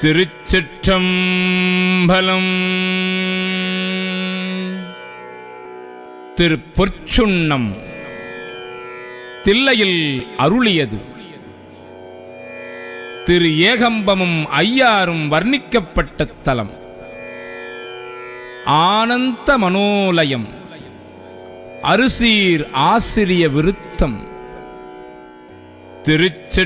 திருச்சிற்றம்பலம். திருப்பொற்சுண்ணம். தில்லையில் அருளியது. திரு ஏகம்பமும் ஐயாரும் வர்ணிக்கப்பட்ட தலம். ஆனந்த மனோலயம். அரிசீர் ஆசிரிய விருத்தம். திருச்சிற்றம்பலம்.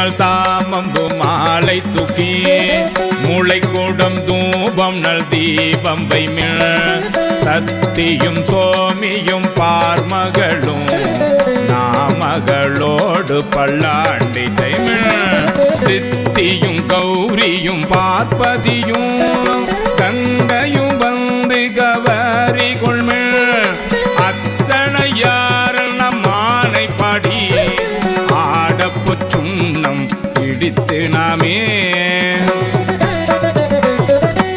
நல் தாமம்பு மாலை தூக்கி மூளை கூடம் தூபம் நல் தீபம் வைமிழ். சத்தியும் சோமியும் பார்மகளும் நாமகளோடு பல்லாண்டி செய்மிழ் சித்தியும் கௌரியும் பார்ப்பதியும் வைத்து நாமே.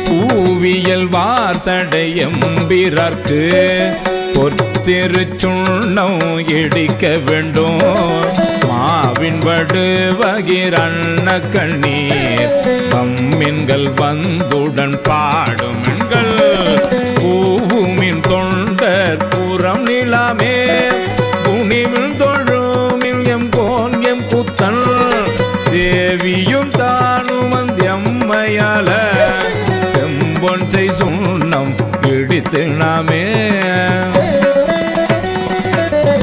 பூவியல் வாசடையம்பிறர்க்கு பொத்திரு சுண்ணம் இடிக்க வேண்டும். மாவின் வடு வகிரண்ண கண்ணீர் பம்மின்கள் வந்துடன் பாடும் எண்கள். நம் சுண்ணம் இடித்து நாமே.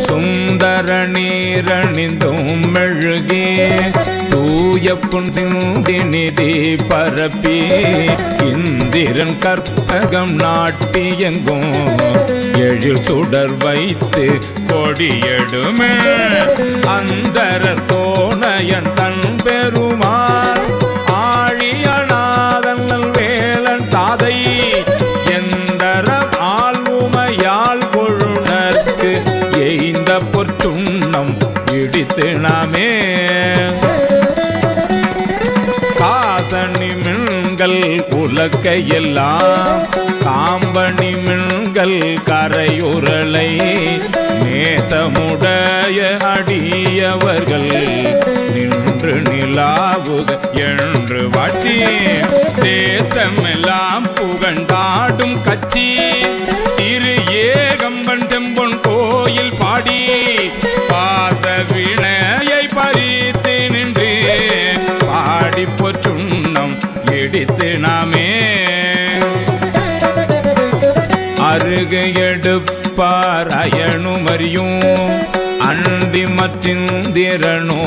சுந்தர நீரணிந்தும் மெழுகே தூய புன் சிந்தி நிதி பரப்பி இந்திரன் கற்பகம் நாட்டி எங்கும் எழில் சுடர் வைத்து கொடியெடுமே. அந்தர தோணையன் தன் பெருமாள் உலக்கையெல்லாம் காம்பணி மின்கள் கரையுரலை நேசமுடைய அடியவர்கள் நின்று நிலாவுக என்று வாட்டி தேசமெல்லாம் புகண்டாடும் கட்சி திரு ஏ அறியும். அண்டி மற்றிந்திரனோடு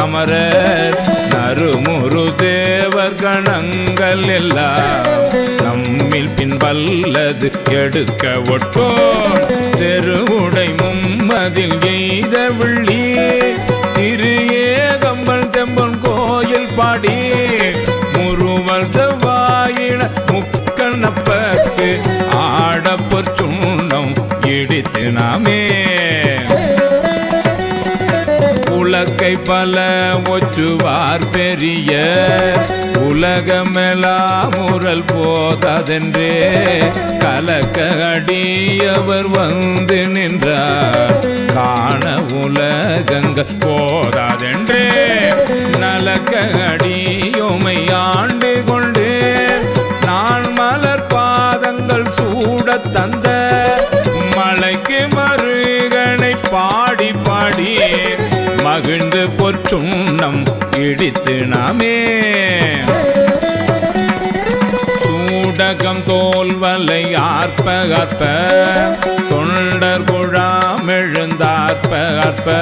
அமரர் நறுமுரு தேவர் கணங்கள் எல்லாம் நம்மில் பின்பல்லது எடுக்க ஒட்டோர் செருவுடை மும்மதில் எய்த விழி திரு ஏகம்பன் செம்பன் கோயில் பாடி முருவல் செவ்வாயின முக்கண்ணப்பக்கு ஆடப்பொற் சுண்ணம் இடித்து நாமே பல ஒற்றுவார் பெரிய. உலகமெல்லாம் முரல் போததென்றே. கலக்க அடியவர் வந்து நின்றார். காண உலகங்க போதாதென்றே. நலக்க அடி பொற்றுண்ணம் இடித்து நாமே. சூடகம் தோல்வலை ஆர்ப்ப ஆர்ப்ப தொண்டர் குழாம் எழுந்தார்ப்ப ஆர்ப்ப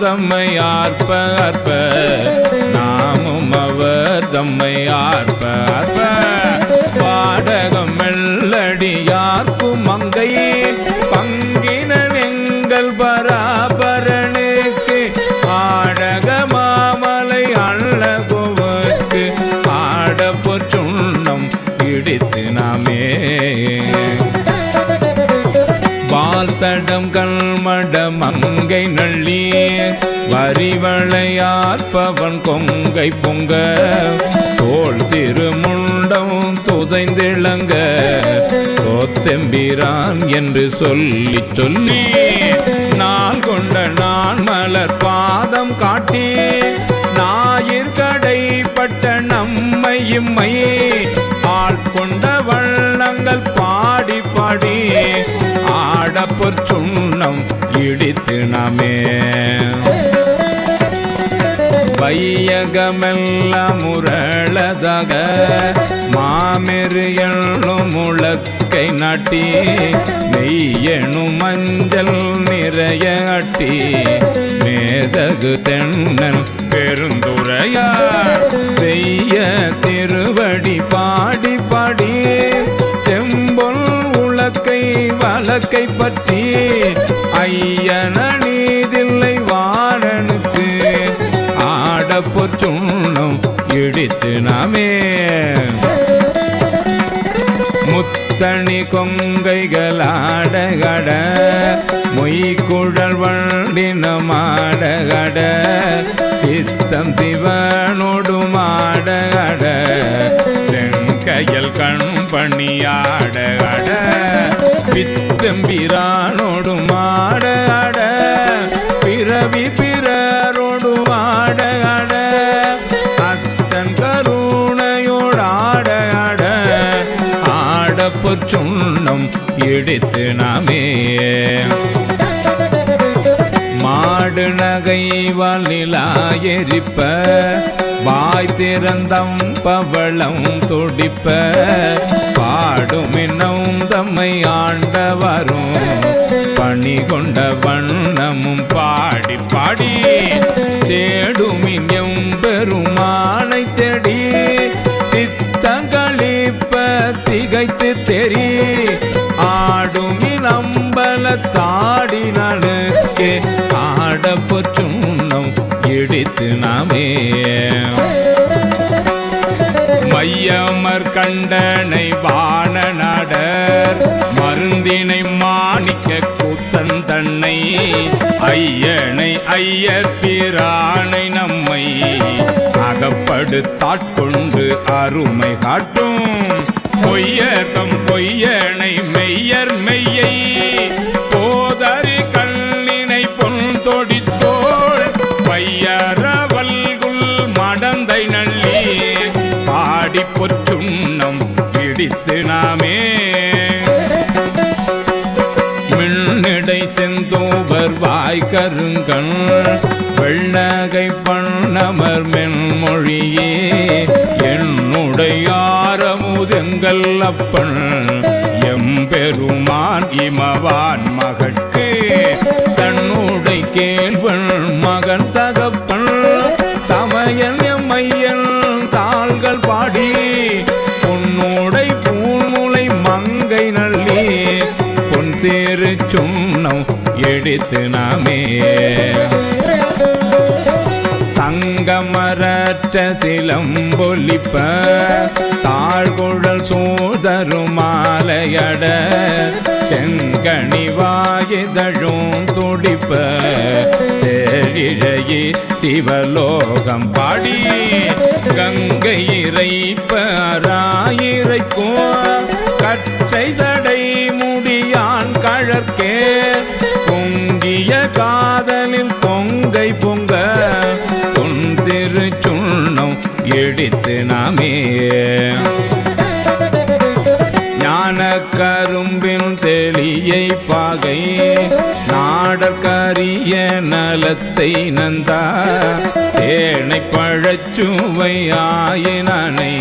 தம்மை ஆர்ப்ப அற்ப நாமும் அவர் தம்மை ஆர்ப்ப அற்ப பாடகம் மெல்லடியார்க்கும் மங்கையே. மங்கை நள்ளி வரிவளையாற்பவன் கொங்கை பொங்க. தோல் திருமுண்டம் துதைந்திளங்க சோத்தெம்பிரான் என்று சொல்லி சொல்லி நாள் கொண்ட நான் மலர் பாதம் காட்டி ஞாயிற்கடைப்பட்ட நம்மை இம்மை ஆட்கொண்ட வண்ணங்கள் பாடி பாடி ஆடப்பொற் சுண்ணம் இடித்து நாமே. வையகமெல்லாம் முரளதாக மாமெரு எண்ணும் முழக்கை நாட்டி மெய்யெனும் மஞ்சள் நிறைய அட்டி மேதகு தென்னல் பெருந்துரையார் செய்ய திருவடி பாடி பாடி வழக்கை பற்றி ஐயன நீதில்லை வாழனுக்கு ஆடப்பொற்றுண்ணம் இடித்து நாமே. முத்தணி கொங்கைகளாடகட மொய்குழல் வண்டினமாடகட சித்தம் சிவனோடு மாடகட செங்கையல் கண் பணியாடகட மாட அட பிறவி பிறரோடு ஆடகட அத்தன் கருணையோடாட ஆட ஆடப்பு சுண்ணம் இடித்து நாமே. மாடு நகை வலிலாயரிப்ப வாய் திறந்தம் பவளம் துடிப்ப பாடும் தம்மை ஆண்டவரும் பணி கொண்ட வண்ணமும் பாடி பாடி தேடுமின் எம்பெருமானை தேடி சித்தங்களிப்ப திகைத்து தெரி ஆடுமின் அம்பல தாடினனுக்கே ஆடப்பு சுண்ணம் இடித்து நாமே. மையமர் கண்டனை வான நாடர் மருந்தினை மாணிக்க கூத்தன் தன்னை ஐயனை ஐயர் பிரானை நம்மை அகப்படுத்தாட்கொண்டு அருமை காட்டும் பொய்யர்தம் பொய்யனை மெய்யர் மெய்யை. பாடி பொற்றுண்ணம் இடித்து நாமே. மின்னடை செந்தோபர் வாய் கருங்கண் வெள்ளகை பண்ணமர் மென்மொழியே. என்னுடையாரமுதெங்கள் அப்பன் எம்பெருமான் இமவான் மகட்கு. தன்னுடை கேள்வன் மகன் தகப்பன் பொன் தேரு சுண்ணம் எடுத்து நாமே. சங்கமரற்ற சிலம்பொலிப்ப தாழ்குழல் சூதரும் மாலையட செங்கனி வாயுதழும் துடிப்ப செழிழையே சிவலோகம் பாடி கங்கை இறைப்ப அராயிரைக்கும் பார்க்கே பொங்கிய காதலில் பொங்கை பொங்க பொன் திருச்சுண்ணம் எடுத்து நாமே. கரும்பின் தெளியை பாகை நாடற்கரிய நலத்தை நந்தா. தேனை பழச்சுவை ஆயினானை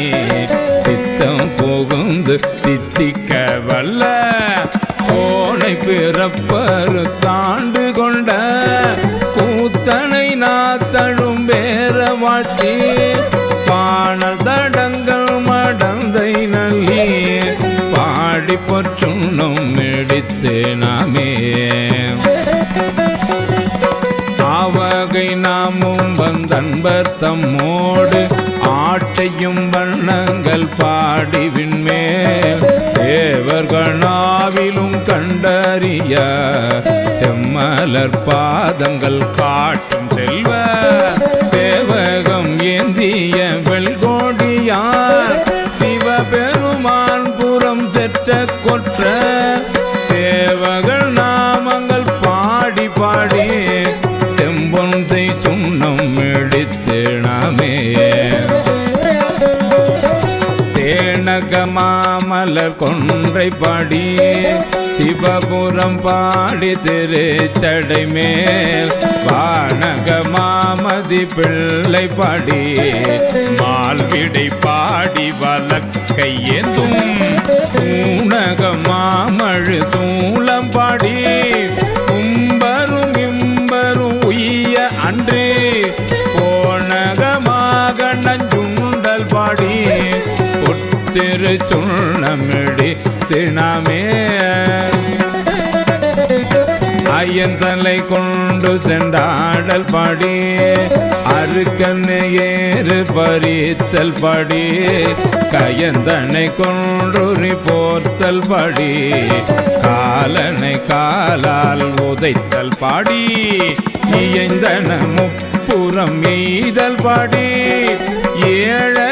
சித்தம் புகுந்து தித்திக்க வல்ல சிறப்பரு தாண்டு கொண்ட கூத்தனை நாத்தழும் பேர வாட்டி பாணல் தடங்கள் மடந்தை நல்லி பாடி பொற்றுண்ணும் எடுத்து நாமே. ஆவகை நாமும் வந்தன்பர் தம்மோடு ஆட்டையும் வண்ணங்கள் பாடிவின்மேல் தேவர்களா அறிய செம்மலர் பாதங்கள் காட்டும் செல்வ சேவகம் ஏந்திய வெள்கோடியார் சிவபெருமான் புறம் செற்ற கொற்ற சேவகள் நாமங்கள் பாடி பாடி செம்பொன்றை சுண்ணம் எடுத்து நாமே தேனக மாமலர் கொன்றை பாடி சிவபுரம் பாடி திருச்சடை மேல் வானக மாமதி பிள்ளை பாடி மால்விடை பாடி வலக்கை ஏந்தும் ஊனக மாமழு சூளம் பாடி உத்திரு சுண்ணமிடி தினமே. ஐயன் தலை கொண்டு சென்றாடல் படி அருக்கண்ணு பறித்தல் படி கையந்தனை கொன்றுரி போர்த்தல் படி காலனை காலால் உதைத்தல் பாடி இயந்தன முப்புறம் எய்தல் படி ஏழ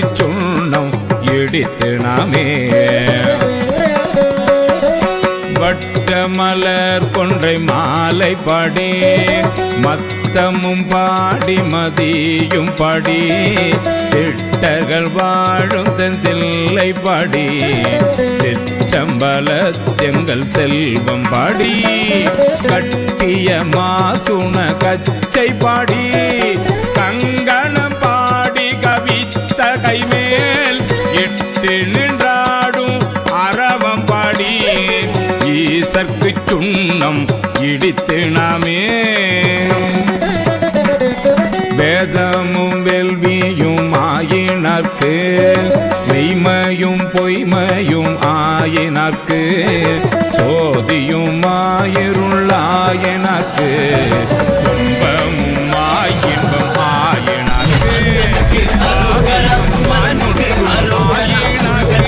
நாதற்கு சுண்ணம் இடித்து நாமே. வட்ட மலர் கொன்றை மாலை படி மத்தமும் பாடி மதியும் படி திட்டர்கள் வாழும் தெந்தில்லை படி சிற்றம்பல எங்கள் செல்வம் பாடி கட்டிய மாசுண கச்சை பாடி கடை மேல் எட்டு நின்றாடும் அறவம் பாடி ஈசற்கு சுண்ணம் இடித்து நாமே வேதமும் வெல்வியும் ஆயினர்க்கு மெய்மையும் பொய்மையும் ஆயினர்க்கு சோதியும் ஆயிருள்ளாயினர்